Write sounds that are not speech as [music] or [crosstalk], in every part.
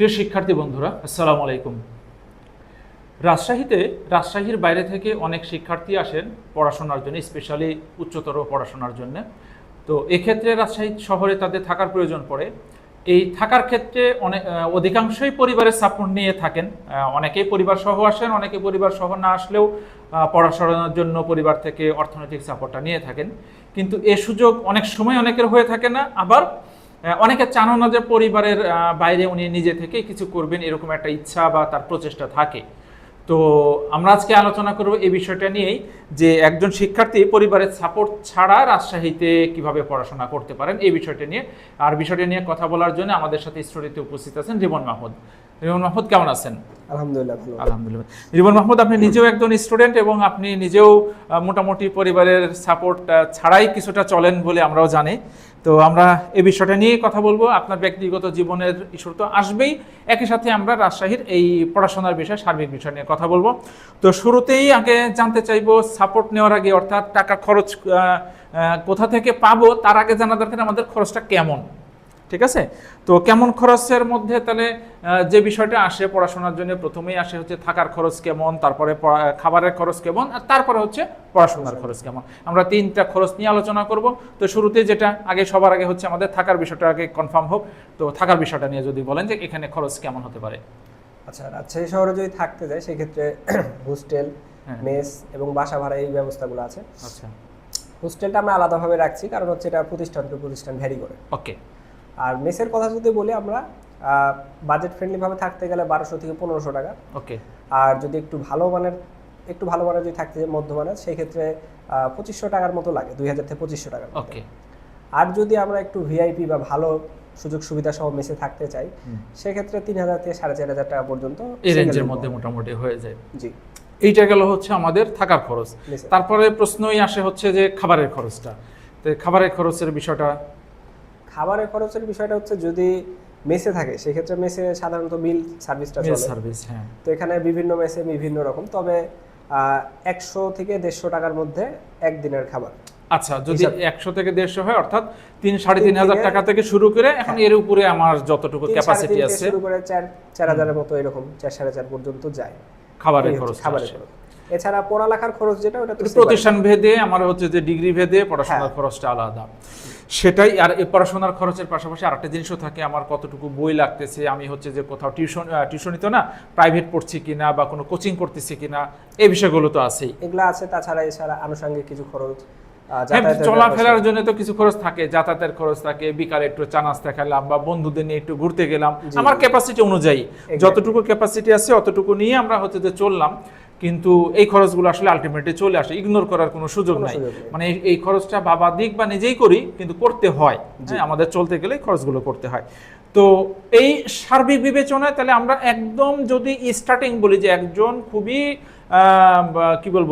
প্রিয় শিক্ষার্থী বন্ধুরা, আসসালামু আলাইকুম। রাজশাহীতে, রাজশাহীর বাইরে থেকে অনেক শিক্ষার্থী আসেন পড়াশোনার জন্য, স্পেশালি উচ্চতর পড়াশোনার জন্য। তো এক্ষেত্রে রাজশাহী শহরে তাদের থাকার প্রয়োজন পড়ে। এই থাকার ক্ষেত্রে অনেক অধিকাংশই পরিবারের সাপোর্ট নিয়ে থাকেন। অনেকেই পরিবার সহ আসেন, অনেকে পরিবার সহ না আসলেও পড়াশোনার জন্য পরিবার থেকে অর্থনৈতিক সাপোর্টটা নিয়ে থাকেন। কিন্তু এ সুযোগ অনেক সময় অনেকের হয়ে থাকে না, আবার অনেকে চানো না যে পরিবারের বাইরে উনি নিজে থেকে কিছু করবেন, এরকম একটা ইচ্ছা বা তার প্রচেষ্টা থাকে। তো আমরা আজকে আলোচনা করব এই বিষয়টা নিয়েই যে একজন শিক্ষার্থী পরিবারের সাপোর্ট ছাড়া রাজশাহীতে কীভাবে পড়াশোনা করতে পারেন, এই বিষয়টা নিয়ে। আর বিষয়টা নিয়ে কথা বলার জন্য আমাদের সাথে স্টুডিওতে উপস্থিত আছেন রিমন মাহমুদ। রিমন মাহমুদ কেমন আছেন? আলহামদুলিল্লাহ আলহামদুলিল্লাহ। রিমন মাহমুদ আপনি নিজেও একজন স্টুডেন্ট এবং আপনি নিজেও মোটামুটি পরিবারের সাপোর্ট ছাড়াই কিছুটা চলেন বলে আমরাও জানি। তো আমরা এই বিষয়টা নিয়ে কথা বলব। আপনার ব্যক্তিগত জীবনের ইস্যু তো আসবেই। একই সাথে আমরা রাজশাহীর এই পড়াশোনার বিষয়ে সার্বিক বিষয় নিয়ে কথা বলব। তো শুরুতেই আগে জানতে চাইব সাপোর্ট নেওয়ার আগে অর্থাৎ টাকা খরচ কোথা থেকে পাবো তার আগে জানা দরকার আমাদের খরচটা কেমন? ঠিক আছে? তো কেমন খরচের মধ্যে তাহলে যে বিষয়টা আসে পড়াশোনার জন্য প্রথমেই আসে হচ্ছে থাকার খরচ কেমন তারপরে খাবারের খরচ কেমন আর তারপরে হচ্ছে পড়াশোনার খরচ কেমন। আমরা তিনটা খরচ নিয়ে আলোচনা করব। তো শুরুতে যেটা আগে সবার আগে হচ্ছে আমাদের থাকার বিষয়টা আগে কনফার্ম হোক। তো থাকার বিষয়টা নিয়ে যদি বলেন যে এখানে খরচ কেমন হতে পারে। আচ্ছা রাজশাহী শহরে যদি থাকতে যায় সেক্ষেত্রে [clears throat] হোস্টেল হ্যাঁ। মেস এবং বাসা ভাড়া এই ব্যবস্থাগুলো আছে। আচ্ছা। হোস্টেলটা আমরা আলাদাভাবে রাখছি কারণ হচ্ছে এটা প্রতিষ্ঠান টু প্রতিষ্ঠান ভ্যারি করে। ওকে আর মেসের কথা যদি বলি আমরা বাজেট ফ্রেন্ডলিভাবে থাকতে গেলে বারোশো থেকে পনেরোশো টাকা। ওকে। আর যদি একটু ভালো মানের একটু ভালো মানের যদি থাকতে মধ্যমানের সেই ক্ষেত্রে পঁচিশশো টাকার মতো লাগে দুই হাজার থেকে পঁচিশশো টাকার ওকে। আর যদি আমরা একটু ভিআইপি বা ভালো সুযোগ সুবিধা সহ মেসে থাকতে চাই সেক্ষেত্রে তিন হাজার থেকে সাড়ে চার হাজার টাকা পর্যন্ত এই রেঞ্জের মধ্যে মোটামুটি হয়ে যায়। যায়। জি। এইটা গেল হচ্ছে আমাদের থাকার খরচ। তারপরে প্রশ্নই আসে হচ্ছে যে খাবারের খরচটা। তো খাবারের খরচের বিষয়টা খাবারের খরচের বিষয়টা হচ্ছে যদি মেসে থাকে সেক্ষেত্রে মেসে সাধারণত মিল সার্ভিসটা চলে। সার্ভিস হ্যাঁ। তো এখানে বিভিন্ন মেসে বিভিন্ন রকম তবে একশো থেকে দেড়শো টাকার মধ্যে একদিনের খাবার। আচ্ছা যদি একশো থেকে দেড়শো হয় অর্থাৎ তিন সাড়ে তিন হাজার টাকা থেকে শুরু করে এখন এর উপরে আমার যতটুকু ক্যাপাসিটি আছে। শুরু করে চার চার হাজারের মতো এরকম চার সাড়ে চার পর্যন্ত যায়। খাবারের খরচ খাবারের খরচ। এছাড়া পড়ালেখার খরচ যেটা ওটা প্রতিষ্ঠান ভেদে আমার হচ্ছে যে ডিগ্রি ভেদে পড়াশোনার হ্যাঁ। খরচটা আলাদা। সেটাই আর পড়াশোনার খরচের পাশাপাশি আরেকটা জিনিসও থাকে আমার কতটুকু বই লাগতেছে আমি হচ্ছে যে কোথাও টিউশন টিউশনই তো না প্রাইভেট পড়ছি কিনা বা কোনো কোচিং করতেছি কিনা এই বিষয়গুলো তো আছেই। এগুলো আছে তাছাড়া এছাড়া আনুষঙ্গিক কিছু খরচ হ্যাঁ, চলাফেরার জন্য তো কিছু খরচ থাকে যাতায়াতের খরচ থাকে বিকালে একটু চা নাস্তা খেলাম বা বন্ধুদের নিয়ে একটু ঘুরতে গেলাম আমার ক্যাপাসিটি অনুযায়ী যতটুকু ক্যাপাসিটি আছে অতটুকু নিয়ে আমরা হচ্ছে যে চললাম। কিন্তু এই খরচগুলো আসলে আলটিমেটলি চলে আসে ইগনোর করার কোনো সুযোগ নাই। মানে এই- খরচটা বাবা দিক বা নিজেই করি কিন্তু করতে হয়। হ্যাঁ, আমাদের চলতে গেলে এই খরচগুলো করতে হয়। তো এই সার্বিক বিবেচনায় তাহলে আমরা একদম যদি স্টার্টিং বলি যে একজন খুবই কি বলব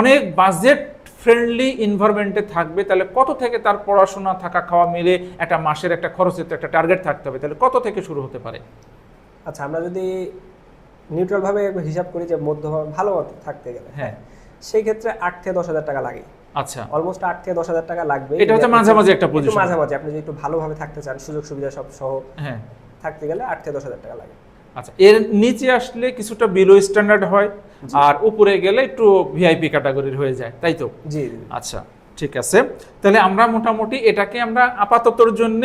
অনেক বাজেট ফ্রেন্ডলি এনভায়রনমেন্টে থাকবে তাহলে কত থেকে তার পড়াশোনা থাকা খাওয়া মিলে একটা মাসের একটা খরচের একটা টার্গেট থাকতে হবে? তাহলে কত থেকে শুরু হতে পারে? আচ্ছা আমরা যদি নিউট্রাল ভাবে হিসাব করি যে মধ্যভাবে ভালো থাকতে গেলে। হ্যাঁ। সেই ক্ষেত্রে আট থেকে দশ হাজার টাকা লাগে। আচ্ছা। অলমোস্ট আট থেকে দশ হাজার টাকা লাগবে। এটা হচ্ছে মাঝামাঝি একটা position। মাঝামাঝি আপনি যদি একটু ভালোভাবে থাকতে চান সুযোগ সুবিধা সব সহ হ্যাঁ। থাকতে গেলে আট থেকে দশ হাজার টাকা লাগে। আচ্ছা এর নিচে আসলে কিছুটা বিলো স্ট্যান্ডার্ড হয় আর উপরে গেলে একটু ভিআইপি ক্যাটাগরির হয়ে যায় তাই তো? জি। আচ্ছা ঠিক আছে। তাহলে আমরা মোটামুটি এটাকে আমরা আপাততর জন্য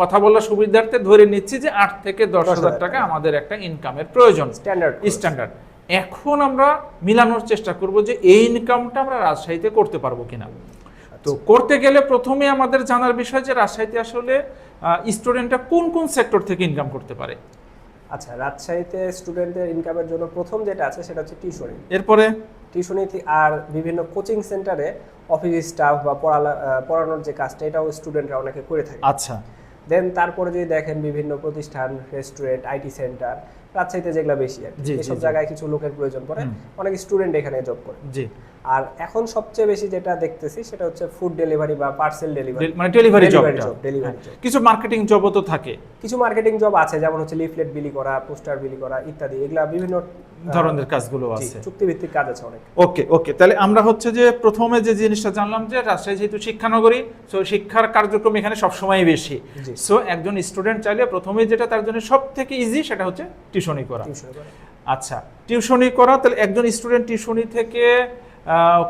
কথা বলার সুবিধার্থে ধরে নিচ্ছি যে আট থেকে দশ হাজার টাকা আমাদের একটা ইনকামের প্রয়োজন। স্ট্যান্ডার্ড স্ট্যান্ডার্ড এখন আমরা মিলানোর চেষ্টা করব যে এই ইনকামটা আমরা রাজশাহীতে করতে পারব কিনা। তো করতে গেলে প্রথমে আমাদের জানার বিষয় যে রাজশাহীতে আসলে স্টুডেন্টরা কোন কোন সেক্টর থেকে ইনকাম করতে পারে? আচ্ছা রাজশাহীতে স্টুডেন্টদের ইনকামের জন্য প্রথম যেটা আছে সেটা হচ্ছে টিউশনি এরপরে? টিউশনি আর বিভিন্ন কোচিং সেন্টারে অফিস স্টাফ বা পড়ালা পড়ানোর যে কাজটা এটাও স্টুডেন্টরা অনেকে করে থাকে। আচ্ছা। দেন তারপরে যদি দেখেন বিভিন্ন প্রতিষ্ঠান রেস্টুরেন্ট আইটি সেন্টার রাজশাহীতে যেগুলো বেশি আর এসব জায়গায় কিছু লোকের প্রয়োজন পড়ে। অনেক স্টুডেন্ট এখানে জব করে। জি। আর এখন সবচেয়ে বেশি যেটা দেখতেছি সেটা হচ্ছে ফুড ডেলিভারি বা পার্সেল ডেলিভারি। মানে ডেলিভারি জব delivery job। কিছু মার্কেটিং জবও তো থাকে। কিছু মার্কেটিং জব আছে যেমন হচ্ছে লিফলেট বিলি করা পোস্টার বিলি করা ইত্যাদি। এগুলা বিভিন্ন ধরনের কাজগুলো আছে। চুক্তিভিত্তিক কাজ আছে অনেক। ওকে ওকে। তাহলে আমরা হচ্ছে যে প্রথমে যে জিনিসটা জানলাম যে রাজশাহী যেহেতু শিক্ষানগরী সো শিক্ষার কার্যক্রম এখানে সবসময় বেশি। সো একজন স্টুডেন্ট চাইলে প্রথমে যেটা তার জন্য সব থেকে ইজি সেটা হচ্ছে টিউশনি করা। আচ্ছা টিউশনি করা তাহলে একজন স্টুডেন্ট টিউশনি থেকে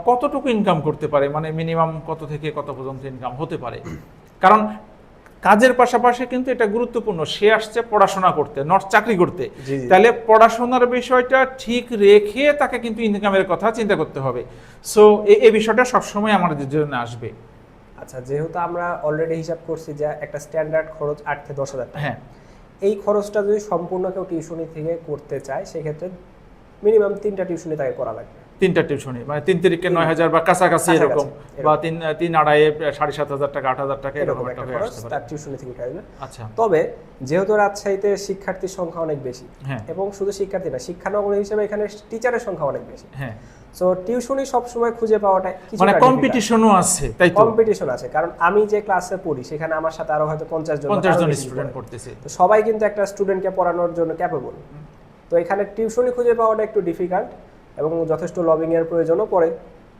কতটুকু ইনকাম করতে পারে? মানে মিনিমাম কত থেকে কত পর্যন্ত ইনকাম হতে পারে? কারণ কাজের পাশাপাশি কিন্তু এটা গুরুত্বপূর্ণ। সে আসছে পড়াশোনা করতে নট চাকরি করতে। তাহলে পড়াশোনার বিষয়টা ঠিক রেখে তাকে কিন্তু ইনকামের কথা চিন্তা করতে হবে। সো এই বিষয়টা সবসময় আমাদের জন্য আসবে। আচ্ছা যেহেতু আমরা অলরেডি হিসাব করছি যে একটা স্ট্যান্ডার্ড খরচ আট থেকে দশ হাজার হ্যাঁ। এই খরচটা যদি সম্পূর্ণ কেউ টিউশনি থেকে করতে চায় সেক্ষেত্রে মিনিমাম তিনটা টিউশনি তাকে করা লাগবে। তিনটা টিউশনি মানে তিন তারিখে নয় হাজার বা কাছাকাছি এরকম। বা তিন তিন আড়াই সাড়ে সাত হাজার টাকা আট হাজার টাকা এরকম একটা হয়ে আসতে পারে। তার টিউশনি থেকে উঠে আসবে আচ্ছা। তবে যেহেতু রাজশাহীতে শিক্ষার্থীর সংখ্যা অনেক বেশি হ্যাঁ। এবং শুধু শিক্ষার্থী না শিক্ষানগরী হিসেবে এখানে টিচারের সংখ্যা অনেক বেশি। হ্যাঁ। সো টিউশনি সবসময় খুঁজে পাওয়াটা মানে কম্পিটিশনও আছে তাই তো? কম্পিটিশন আছে কারণ আমি যে ক্লাসে পড়ি সেখানে আমার সাথে আরও হয়তো পঞ্চাশ জন বা পঞ্চাশ তারও জন স্টুডেন্ট পড়ে। পড়তেছে। তো সবাই কিন্তু একটা স্টুডেন্টকে পড়ানোর জন্য ক্যাপেবল তো এখানে টিউশনি খুঁজে পাওয়াটা একটু ডিফিকাল্ট এবং যথেষ্ট লবিং এর প্রয়োজনও পড়ে।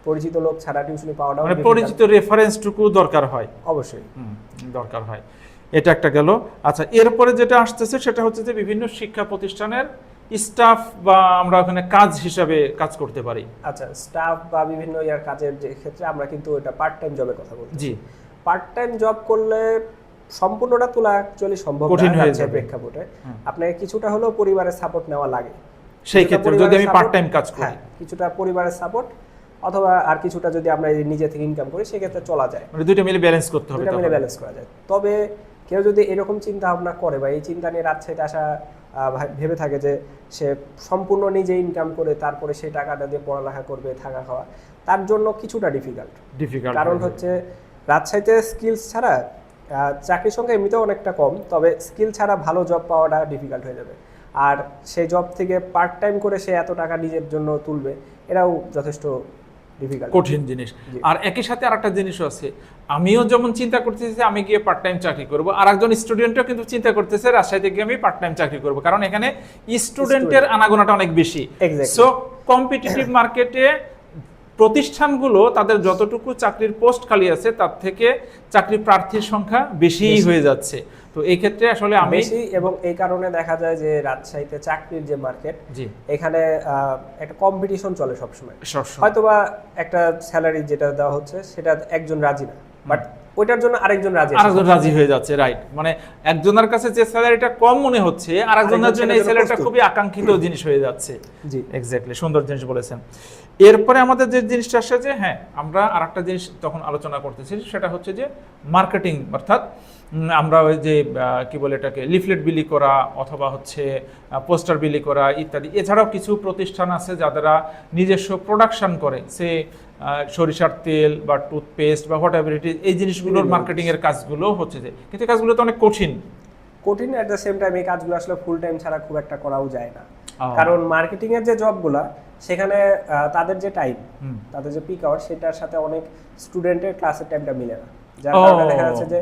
পরিচিত লোক ছাড়া টিউশনি পাওয়াটাও মানে। পরিচিত রেফারেন্সটুকু দরকার হয়। অবশ্যই। দরকার হয়। এটা একটা গেল। আচ্ছা এরপরে যেটা আসতেছে সেটা হচ্ছে যে বিভিন্ন শিক্ষা প্রতিষ্ঠানের স্টাফ বা আমরা ওখানে কাজ হিসাবে কাজ করতে পারি। আচ্ছা স্টাফ বা বিভিন্ন ইয়ার কাজের যে ক্ষেত্রে আমরা কিন্তু এটা পার্ট টাইম জবের কথা বলছি। জি। পার্ট টাইম জব করলে সম্পূর্ণটা তোলা অ্যাকচুয়ালি সম্ভব কঠিন না হয়ে যাবে। প্রেক্ষাপটে। আপনাকে কিছুটা হলেও পরিবারের সাপোর্ট নেওয়া লাগে। সেই ক্ষেত্রে যদি আমি পার্ট টাইম কাজ করি। হ্যাঁ কিছুটা পরিবারের সাপোর্ট অথবা আর কিছুটা যদি আমরা নিজে থেকে ইনকাম করি সেক্ষেত্রে চলা যায়। মানে দুইটা মিলে ব্যালেন্স করতে হবে দুটা মিলে ব্যালেন্স করা যায়। তবে কেউ যদি এরকম চিন্তা ভাবনা করে বা এই চিন্তা নিয়ে রাজশাহীতে আসা ভেবে থাকে যে সে সম্পূর্ণ নিজে ইনকাম করে তারপরে সেই টাকাটা দিয়ে পড়ালেখা করবে থাকা খাওয়া তার জন্য কিছুটা ডিফিকাল্ট ডিফিকাল্ট কারণ হচ্ছে রাজশাহীতে স্কিলস ছাড়া চাকরির সংখ্যা এমনিতেও অনেকটা কম তবে স্কিল ছাড়া ভালো জব পাওয়াটা ডিফিকাল্ট হয়ে যাবে। আর সে জব থেকে পার্ট টাইম করে সে এত টাকা নিজের জন্য তুলবে এটাও যথেষ্ট ডিফিকাল্ট কঠিন জিনিস। আর একই সাথে আরেকটা জিনিসও আছে। আমিও যেমন চিন্তা করতেছি যে আমি গিয়ে পার্ট টাইম চাকরি করব আর একজন স্টুডেন্টও কিন্তু চিন্তা করতেছে রাজশাহীতে গিয়ে আমি পার্ট টাইম চাকরি করব কারণ এখানে স্টুডেন্টের আনাগোনাটা অনেক বেশি. সো কম্পিটিটিভ মার্কেটে প্রতিষ্ঠানগুলো তাদের যতটুকু চাকরির পোস্ট খালি আছে তার থেকে চাকরি প্রার্থীর সংখ্যা বেশিই বেশি। হয়ে যাচ্ছে। তো এই ক্ষেত্রে আসলে আমি এবং এই কারণে দেখা যায় যে রাজশাহীতে চাকরির যে মার্কেট জি। এখানে একটা কম্পিটিশন চলে সবসময়। হয়তোবা একটা স্যালারি যেটা দেওয়া হচ্ছে সেটা একজন রাজি না। বাট ওইটার জন্য আরেকজন রাজি আরেকজন রাজি হয়ে যাচ্ছে রাইট মানে একজনের কাছে যে স্যালারিটা কম মনে হচ্ছে আরেকজনের আরেকজন জন্য এই স্যালারিটা খুবই আকাঙ্ক্ষিত জিনিস হয়ে যাচ্ছে। জি। এক্স্যাক্টলি সুন্দর জিনিস বলেছেন। এরপরে আমাদের যে জিনিসটা আসছে যে হ্যাঁ আমরা আরেকটা জিনিস তখন আলোচনা করতেছি সেটা হচ্ছে যে মার্কেটিং অর্থাৎ আমরা ওই যে কি বলে এটাকে লিফলেট বিলি করা অথবা হচ্ছে পোস্টার বিলি করা ইত্যাদি। এছাড়াও কিছু প্রতিষ্ঠান আছে যারা নিজস্ব প্রোডাকশন করে সে সরিষার তেল বা টুথপেস্ট বা হোয়াট এভার এই জিনিসগুলোর মার্কেটিংয়ের মার্কেটিং কাজগুলো হচ্ছে যে কিন্তু কাজগুলো তো অনেক কঠিন। কঠিন অ্যাট দ্য সেম টাইম এই কাজগুলো আসলে ফুল টাইম ছাড়া খুব একটা করাও যায় না। কারণ মার্কেটিং এর যে জবগুলা সেখানে তাদের যে টাইম তাদের যে পিক আওয়ার সেটার সাথে অনেক স্টুডেন্টের ক্লাসের টাইমটা মিলে না। যার কারণে দেখা যাচ্ছে যে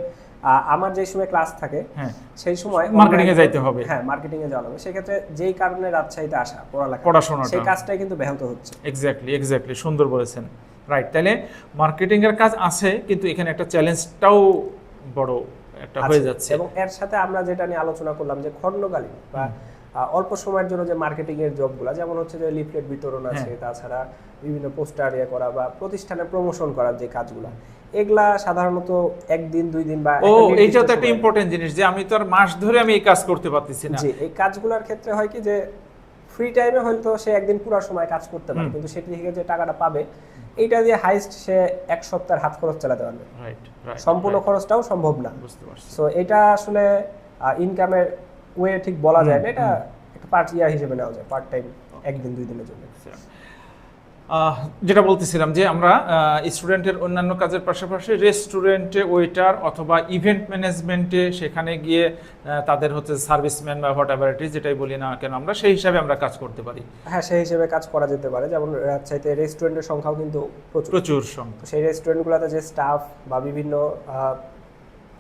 আমার যে সময় ক্লাস থাকে হ্যাঁ। সেই সময় Marketing এ যাইতে হবে। হ্যাঁ মার্কেটিং এ যাওয়া হবে সেক্ষেত্রে যেই কারণে রাজশাহীতে আসা পড়ালেখা পড়াশোনাটা। সেই কাজটাই কিন্তু ব্যাহত হচ্ছে। এক্স্যাক্টলি এক্স্যাক্টলি সুন্দর বলেছেন। রাইট তাহলে মার্কেটিং এর কাজ আছে কিন্তু এখানে একটা চ্যালেঞ্জটাও বড় একটা হয়ে যাচ্ছে। এবং এর সাথে আমরা যেটা নিয়ে আলোচনা করলাম যে খণ্ডকালীন বা অল্প সময়ের জন্য যে মার্কেটিং এর জবগুলো যেমন হচ্ছে যে লিফলেট বিতরণ আছে হ্যাঁ। তাছাড়া বিভিন্ন পোস্টার ইয়ে করা বা প্রতিষ্ঠানে প্রমোশন করার যে কাজগুলো এগুলা সাধারণত একদিন দুই দিন বা ও এইটাও তো একটা ইম্পর্টেন্ট জিনিস যে আমি তো আর মাস ধরে আমি এই কাজ করতে পারতেছি না। জি এই কাজগুলোর ক্ষেত্রে হয় কি যে ফ্রি টাইমে হয়তো সে একদিন পুরো সময় কাজ করতে পারে কিন্তু সেটি থেকে যে টাকাটা পাবে এইটা দিয়ে হাইস্ট সে এক সপ্তাহের হাত খরচ চালাতে পারবে। সম্পূর্ণ খরচটাও সম্ভব না। বুঝতে পারছি। সো এটা আসলে ইনকামের ওয়ে ঠিক বলা যায় না এটা একটা পার্ট ইয়ার হিসেবে নেওয়া যায় পার্ট টাইম একদিন দুই দিনের জন্য। যেটা বলতেছিলাম যে আমরা স্টুডেন্টের অন্যান্য কাজের পাশাপাশি রেস্টুরেন্টে ওয়েটার অথবা ইভেন্ট ম্যানেজমেন্টে সেখানে গিয়ে তাদের হচ্ছে সার্ভিসম্যান বা হোয়াট এভার যেটাই বলি না কেন আমরা সেই হিসাবে আমরা কাজ করতে পারি। হ্যাঁ সেই হিসেবে কাজ করা যেতে পারে যেমন রাজশাহীতে রেস্টুরেন্টের সংখ্যাও কিন্তু প্রচুর। প্রচুর সংখ্যা। সেই রেস্টুরেন্টগুলোতে যে স্টাফ বা বিভিন্ন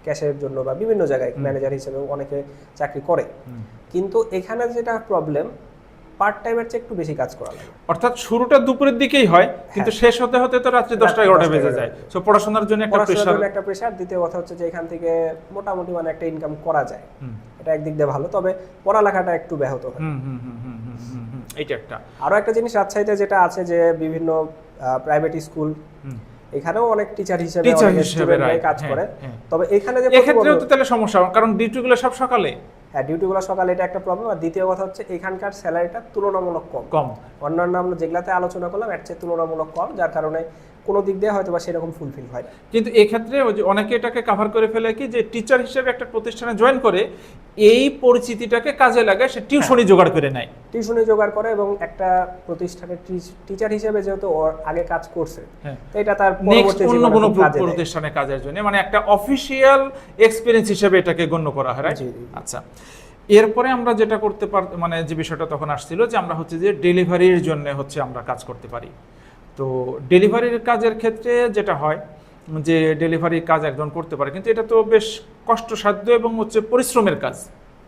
ক্যাশের জন্য বা বিভিন্ন জায়গায় ম্যানেজার হিসেবে অনেকে চাকরি করে। কিন্তু এখানে যেটা প্রবলেম পার্ট টাইমের চেয়ে একটু বেশি কাজ করা লাগে। অর্থাৎ শুরুটা দুপুরের দিকেই হয় কিন্তু শেষ হতে হতে তো রাত্রি দশটা এগারোটা বেজে যায়। তো পড়াশোনার জন্য একটা প্রেশার একটা প্রেশার দ্বিতীয় কথা হচ্ছে যে এখান থেকে মোটামুটি মানে একটা ইনকাম করা যায়। এটা একদিক দিয়ে ভালো। তবে পড়ালেখাটা একটু ব্যাহত হয়। এইটা একটা। আরও একটা জিনিস রাজশাহীতে যেটা আছে যে বিভিন্ন প্রাইভেট স্কুল। এখানেও অনেক টিচার হিসেবে টিচার হিসেবে, কাজ হ্যাঁ, করে। হ্যাঁ। তবে এখানে যে এক্ষেত্রেও তো তাহলে সমস্যা কারণ ডিউটিগুলো সব সকালে। হ্যাঁ ডিউটিগুলো সকালে এটা একটা প্রবলেম আর দ্বিতীয় কথা হচ্ছে এখানকার স্যালারিটা তুলনামূলক কম। কম। অন্যান্য আমরা যেগুলাতে আলোচনা করলাম এর চেয়ে তুলনামূলক কম যার কারণে কোনো দিক দিয়ে হয়তো বা সেরকম ফুলফিল হয় কিন্তু এক্ষেত্রে ওই যে অনেকে এটাকে কাভার করে ফেলে কি যে টিচার হিসেবে একটা প্রতিষ্ঠানে জয়েন করে এই পরিচিতিটাকে কাজে লাগায় সে টিউশনই জোগাড় করে নেয়। টিউশনি জোগাড় করে এবং একটা প্রতিষ্ঠানের টিচার হিসেবে যেহেতু আগে কাজ করছে হ্যাঁ। তো এটা তার পরবর্তী অন্য কোনো। প্রতিষ্ঠানে কাজের জন্য মানে একটা অফিসিয়াল এক্সপিরিয়েন্স হিসেবে এটাকে গণ্য করা হয়। আচ্ছা। এরপরে আমরা যেটা করতে পার মানে যে বিষয়টা তখন আসছিল যে আমরা হচ্ছে যে ডেলিভারির জন্য হচ্ছে আমরা কাজ করতে পারি। তো ডেলিভারির কাজের ক্ষেত্রে যেটা হয় যে ডেলিভারি কাজ একজন করতে পারে কিন্তু এটা তো বেশ কষ্টসাধ্য এবং হচ্ছে পরিশ্রমের কাজ।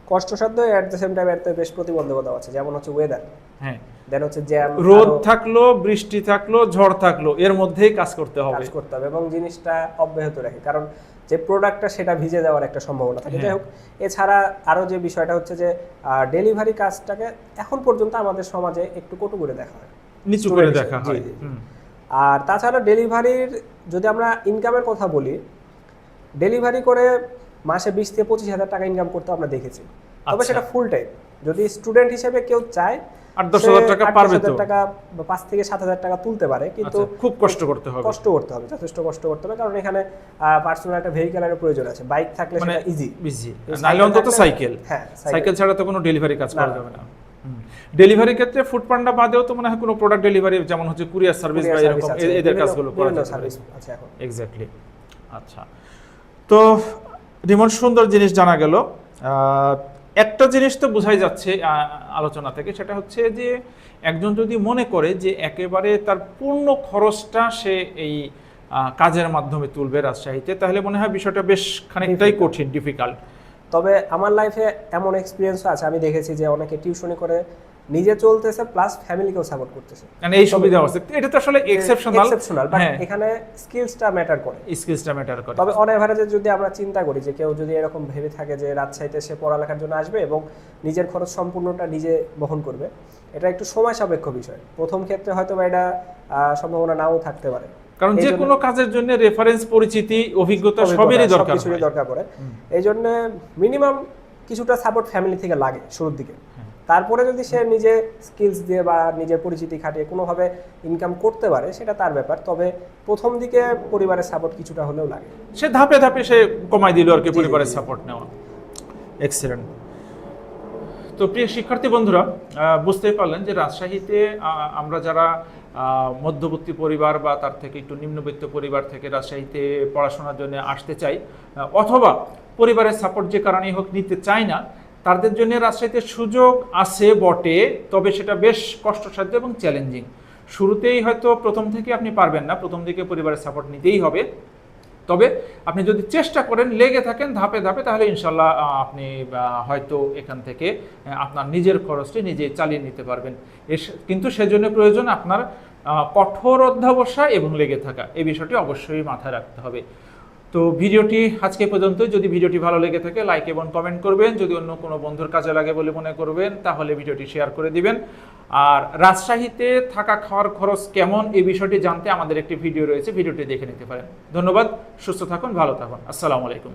কষ্টসাধ্য এট দ্য সেম টাইম তো বেশ প্রতিবন্ধকতা আছে যেমন হচ্ছে ওয়েদার হ্যাঁ। দেন হচ্ছে জ্যাম রোদ থাকল বৃষ্টি থাকল ঝড় থাকল এর মধ্যেই কাজ করতে হবে। কাজ করতে হবে এবং জিনিসটা অব্যাহত রাখে কারণ যে প্রোডাক্টটা সেটা ভিজে যাওয়ার একটা সম্ভাবনা থাকে। যাই হোক এছাড়া আরও যে বিষয়টা হচ্ছে যে ডেলিভারি কাজটাকে এখন পর্যন্ত আমাদের সমাজে একটু কটু করে দেখা হয়। নিচু করে দেখা হয়। আর তাছাড়া ডেলিভারির যদি আমরা ইনকামের কথা বলি ডেলিভারি করে মাসে বিশ থেকে পঁচিশ হাজার টাকা ইনকাম করতে আমরা দেখেছি। তবে আচ্ছা। সেটা ফুল টাইম যদি স্টুডেন্ট হিসেবে কেউ চায় আট দশ হাজার টাকা পারবে তো। টাকা বা পাঁচ থেকে সাত হাজার টাকা তুলতে পারে কিন্তু আচ্ছা, খুব কষ্ট করতে হবে। কষ্ট করতে হবে যথেষ্ট কষ্ট করতে হবে কারণ এখানে পার্সোনাল একটা ভেহিকেলের প্রয়োজন আছে। বাইক থাকলে মানে সেটা ইজি বিজি নাহলে অন্তত সাইকেল হ্যাঁ সাইকেল ছাড়া তো কোনো ডেলিভারি কাজ করা যাবে না। ডেলিভারি ক্ষেত্রে ফুড পান্ডা বাদেও তো মনে হয় কোনো প্রোডাক্ট ডেলিভারি যেমন হচ্ছে কুরিয়ার সার্ভিস বা এরকম এদের কাজগুলো করা যাবে সার্ভিস আছে এখন। এক্স্যাক্টলি আচ্ছা। তো রিমন সুন্দর জিনিস জানা গেল। একটা জিনিস তো বোঝাই যাচ্ছে আলোচনা থেকে সেটা হচ্ছে যে একজন যদি মনে করে যে একেবারে তার পূর্ণ খরচটা সে এই কাজের মাধ্যমে তুলবে রাজশাহীতে তাহলে মনে হয় বিষয়টা বেশ খানিকটাই কঠিন ডিফিকাল্ট তবে আমার লাইফে এমন এক্সপিরিয়েন্স আছে আমি দেখেছি যে অনেকে টিউশনি করে নিজে চলতেছে প্লাস ফ্যামিলিকেও সাপোর্ট করতেছে। মানে এই সুবিধা আছে এটা তো আসলে এক্সেপশনাল এক্সেপশনাল বাট এখানে স্কিলসটা ম্যাটার করে। স্কিলসটা ম্যাটার করে। তবে অন এভারেজে যদি আমরা চিন্তা করি যে কেউ যদি এরকম ভেবে থাকে যে রাজশাহীতে সে পড়ালেখার জন্য আসবে এবং নিজের খরচ সম্পূর্ণটা নিজে বহন করবে এটা একটু সময় সাপেক্ষ বিষয়। প্রথম ক্ষেত্রে হয়তো বা এটা সম্ভাবনা নাও থাকতে পারে। কারণ যে কোনো কাজের জন্য রেফারেন্স পরিচিতি অভিজ্ঞতা সবেরই দরকার হয়। দরকার পড়ে এই জন্য মিনিমাম কিছুটা সাপোর্ট ফ্যামিলি থেকে লাগে শুরুর দিকে। তারপরে যদি সে নিজে স্কিলস দিয়ে বা নিজের পরিচিতি খাটিয়ে কোনোভাবে ইনকাম করতে পারে সেটা তার ব্যাপার। তবে প্রথম দিকে পরিবারের সাপোর্ট কিছুটা হলেও লাগে। সে ধাপে ধাপে সে কমাই দিল আর কি পরিবারের সাপোর্ট নেওয়া। এক্সিলেন্ট তো প্রিয় শিক্ষার্থী বন্ধুরা বুঝতেই পারলেন যে রাজশাহীতে আমরা যারা মধ্যবর্তী পরিবার বা তার থেকে একটু নিম্নবিত্ত পরিবার থেকে রাজশাহীতে পড়াশোনার জন্য আসতে চাই অথবা পরিবারের সাপোর্ট যে কারণেই হোক নিতে চায় না, তাদের জন্য রাজশাহীতে সুযোগ আছে বটে, তবে সেটা বেশ কষ্টসাধ্য এবং চ্যালেঞ্জিং শুরুতেই হয়তো প্রথম থেকে আপনি পারবেন না, প্রথম দিকে পরিবারের সাপোর্ট নিতেই হবে। তবে আপনি যদি চেষ্টা করেন, লেগে থাকেন ধাপে ধাপে, তাহলে ইনশাল্লাহ আপনি হয়তো এখান থেকে আপনার নিজের খরচটি নিজে চালিয়ে নিতে পারবেন। কিন্তু সেজন্য প্রয়োজন আপনার কঠোর অধ্যাবসায় এবং লেগে থাকা, এই বিষয়টি অবশ্যই মাথায় রাখতে হবে। তো ভিডিওটি আজকে পর্যন্ত, যদি ভিডিওটি ভালো লেগে থাকে লাইক এবং কমেন্ট করবেন। যদি অন্য কোনো বন্ধুর কাজে লাগে বলে মনে করবেন, তাহলে ভিডিওটি শেয়ার করে দিবেন। আর রাজশাহীতে থাকা খাওয়ার খরচ কেমন, এই বিষয়টি জানতে আমাদের একটি ভিডিও রয়েছে, ভিডিওটি দেখে নিতে পারেন। ধন্যবাদ, সুস্থ থাকুন, ভালো থাকুন। আসসালামু আলাইকুম।